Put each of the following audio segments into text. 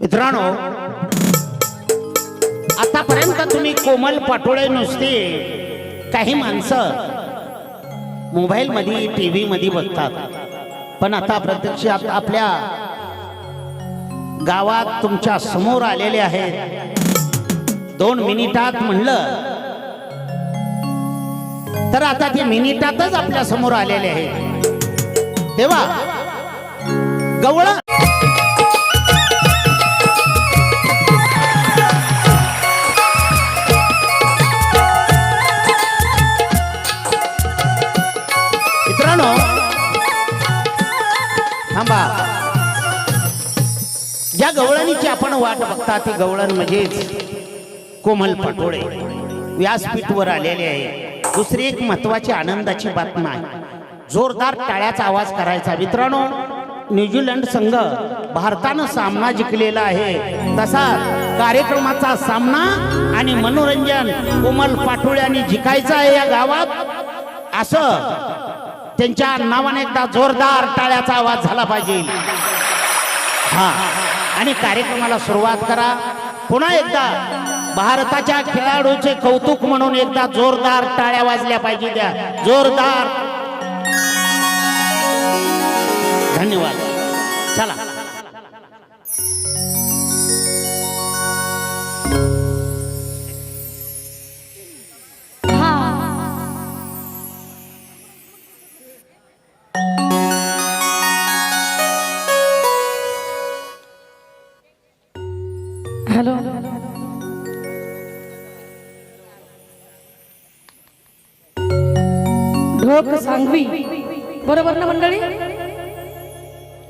मित्रांनो आतापर्यंत तुम्ही कोमल पाटोळे नुसते काही माणसं मोबाईल मध्ये टीव्ही मध्ये बघतात. पण आता प्रत्यक्षात आपल्या गावात तुमच्यासमोर आलेले आहेत. दोन मिनिटात म्हणलं तर आता ते मिनिटातच आपल्यासमोर आलेले आहेत. तेव्हा गवळा! गवळणीची वाट बघता ती गवळण म्हणजेच? कोमल पटोळे. व्यासपीठवर आलेले आहे. दुसरी एक महत्वाची आनंदाची बातमी आहे. जोरदार टाळ्याचा आवाज करायचा. मित्रांनो न्यूझीलंड संघ भारतानं सामना जिंकलेला आहे. तसा कार्यक्रमाचा सामना आणि मनोरंजन कोमल पाटोळ्यांनी जिंकायचं आहे या गावात. असं त्यांच्या नावाने एकदा जोरदार टाळ्याचा आवाज झाला पाहिजे. हा. आणि कार्यक्रमाला सुरुवात करा. पुन्हा एकदा भारताच्या खेळाडूचे कौतुक म्हणून एकदा जोरदार टाळ्या वाजल्या पाहिजे त्या. जोरदार. धन्यवाद. चला. बरोबर ना मंडळी?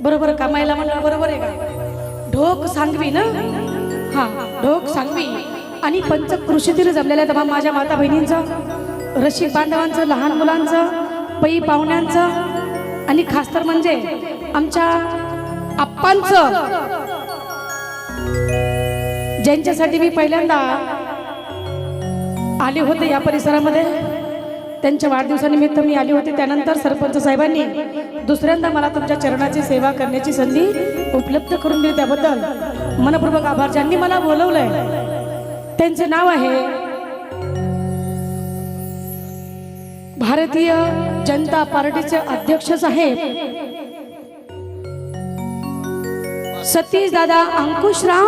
बरोबर कामायला म्हणलं बरोबर आहे का? ढोक सांगवी ना? हा ढोक सांगवी. आणि पंचकृषीतील जमलेल्या दबा माझ्या माता बहिणींचं रसिक बांधवांचं लहान मुलांचं पै पाहुण्यांचं आणि खास तर म्हणजे आमच्या आप्पांचं. ज्यांच्यासाठी मी पहिल्यांदा आले होते या परिसरामध्ये त्यांच्या वाढदिवसानिमित्त मी आली होते. त्यानंतर सरपंच साहेबांनी दुसऱ्यांदा मला तुमच्या चरणाची सेवा करण्याची संधी उपलब्ध करून दिली. त्याबद्दल मनपूर्वक आभार. ज्यांनी मला बोलवलंय त्यांचे नाव आहे भारतीय जनता पार्टीचे अध्यक्ष साहेब सतीश दादा अंकुशराव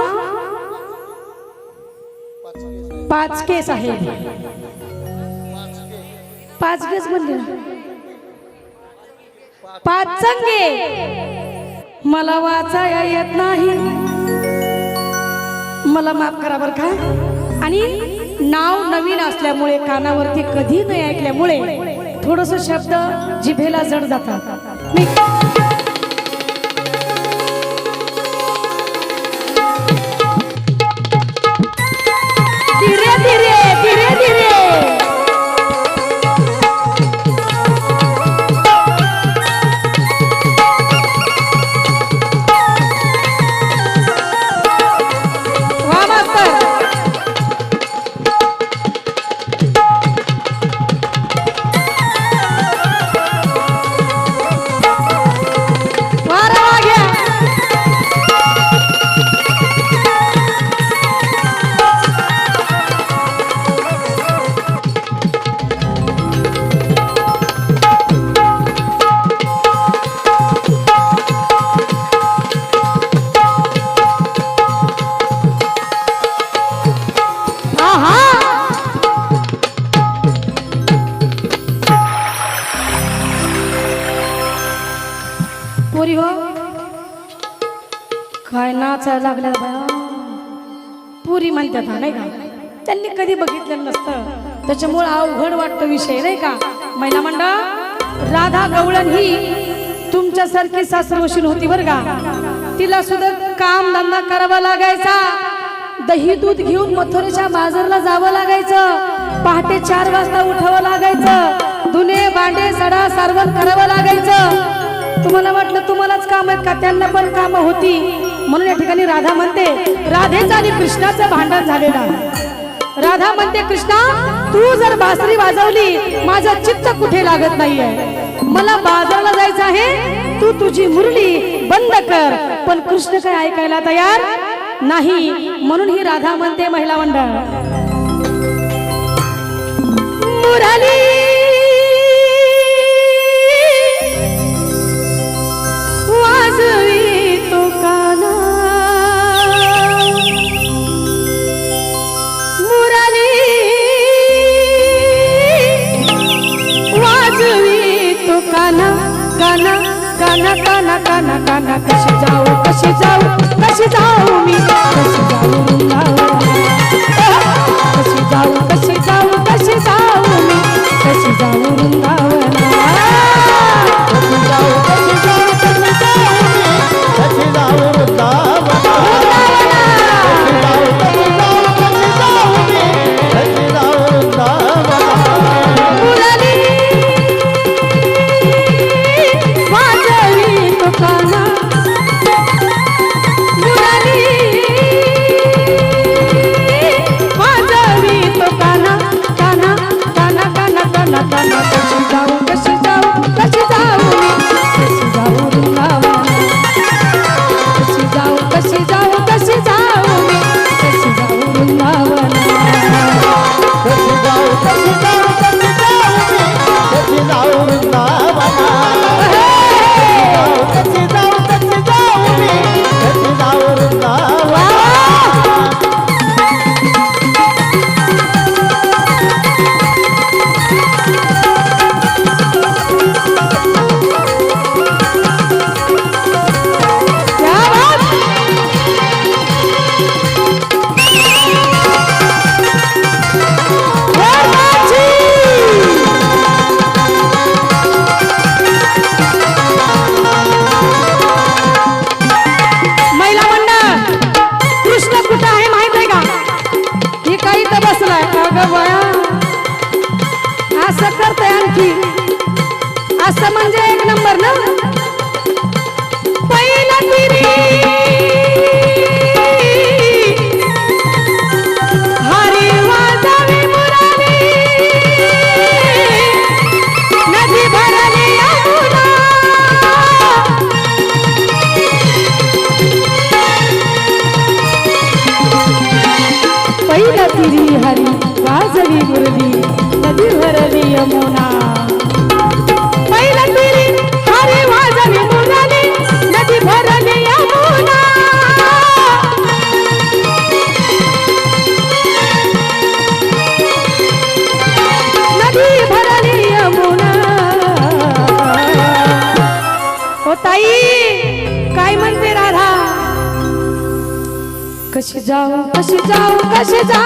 पाचके साहेब. पाचकेच म्हणले ना. पाचंगे मला वाचाया येत नाही. मला माफ करा बरं का. आणि नाव नवीन असल्यामुळे कानावरती कधी नाही ऐकल्यामुळे थोडस शब्द जिभेला जड जातात. नाचायला लागल्या बाया पुरी म्हणतात हा नाही का? त्यांनी कधी बघितलेलं नसतं. त्याच्यामुळे अवघड वाटतं विषय नाही का? महिला मंडळ राधा गवळण ही तुमच्यासारखी सासरवशील होती बरं का? तिला सुद्धा काम धंदा करावा लागायचा. दही दूध घेऊन मथुरेच्या बाजारला जावं लागायचं. पहाटे चार वाजता उठावं लागायचं. धुणे भांडे सडा सारवण करावं लागायचं. तुम्हाला वाटलं तुम्हालाच काम आहेत का? त्यांना पण काम होती. म्हणून या ठिकाणी राधा म्हणते राधेचा आणि कृष्णाचं भांडण झालेलं राधा म्हणते कृष्णा तू जर बासरी वाजवली माझं चित्त कुठे लागत नाहीये? मला बाजारला जायचं आहे. तू तुझी मुरली बंद कर. पण कृष्ण काय ऐकायला तयार नाही. म्हणून ही राधा म्हणते महिला मंडळ. मुरली काना कशी जाऊ कशी जाऊ कशी जाऊ मी? असं म्हणजे एक नंबर ना? पहिला हरी वाजावी हरी वाजवी मुरली नदी भरली यमुना কাশি যাও কাশি যাও।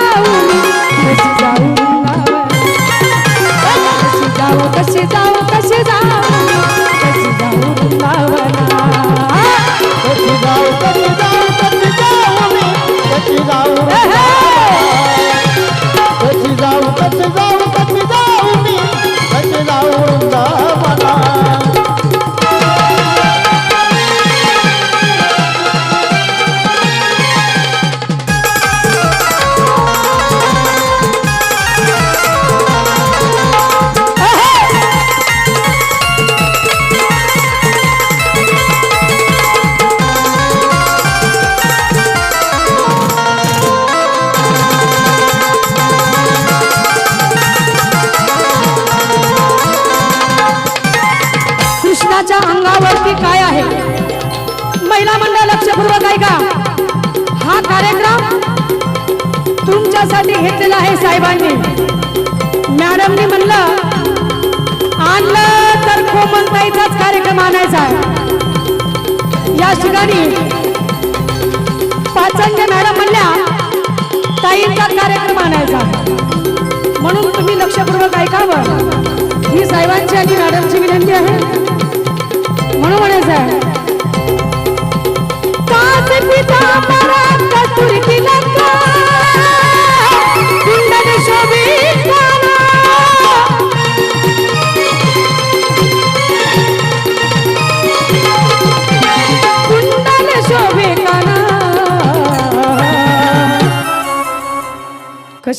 निर्णय घेतलेला आहे साहेबांनी. मॅडमनी म्हणलं आणलं तर कोमनताईचाच कार्यक्रम आणायचा या ठिकाणी पाचंग मॅडम म्हणल्या ताईंचा कार्यक्रम आणायचा म्हणून तुम्ही लक्षपूर्वक ऐकावं. ही साहेबांची आणि मॅडमची विनंती आहे. म्हणून म्हणायचं आहे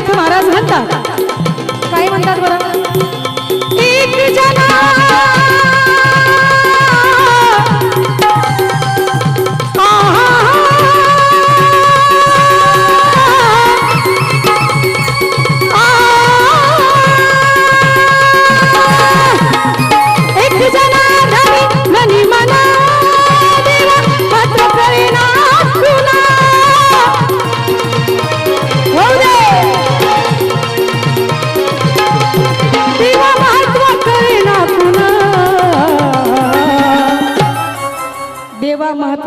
ભોળાનાથ મહારાજ હતા.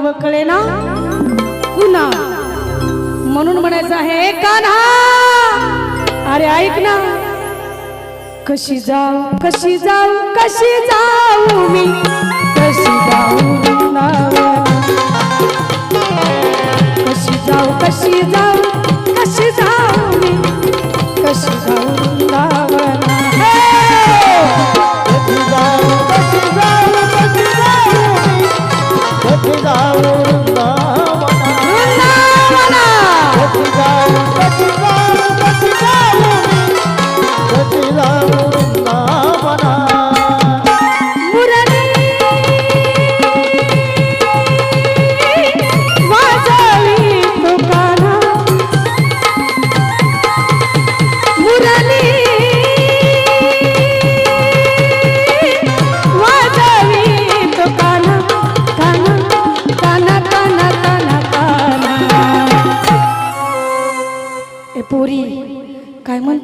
व कळे ना? पुन्हा. म्हणून म्हणायचं आहे कान्हा अरे ऐक ना. कशी जाऊ कशी जाऊ कशी जाऊ मी? कशी जाऊ कशी जाऊ कशी जाऊ कशी जाऊ मी? कशी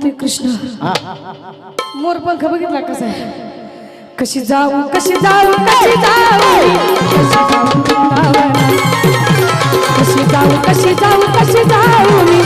म्हणतोय कृष्ण. मोर पंख बघितला कसा आहे कशी जाऊ कशी जाऊ कशी जाऊ कशी जाऊ कशी जाऊ कशी जाऊ कशी जाऊ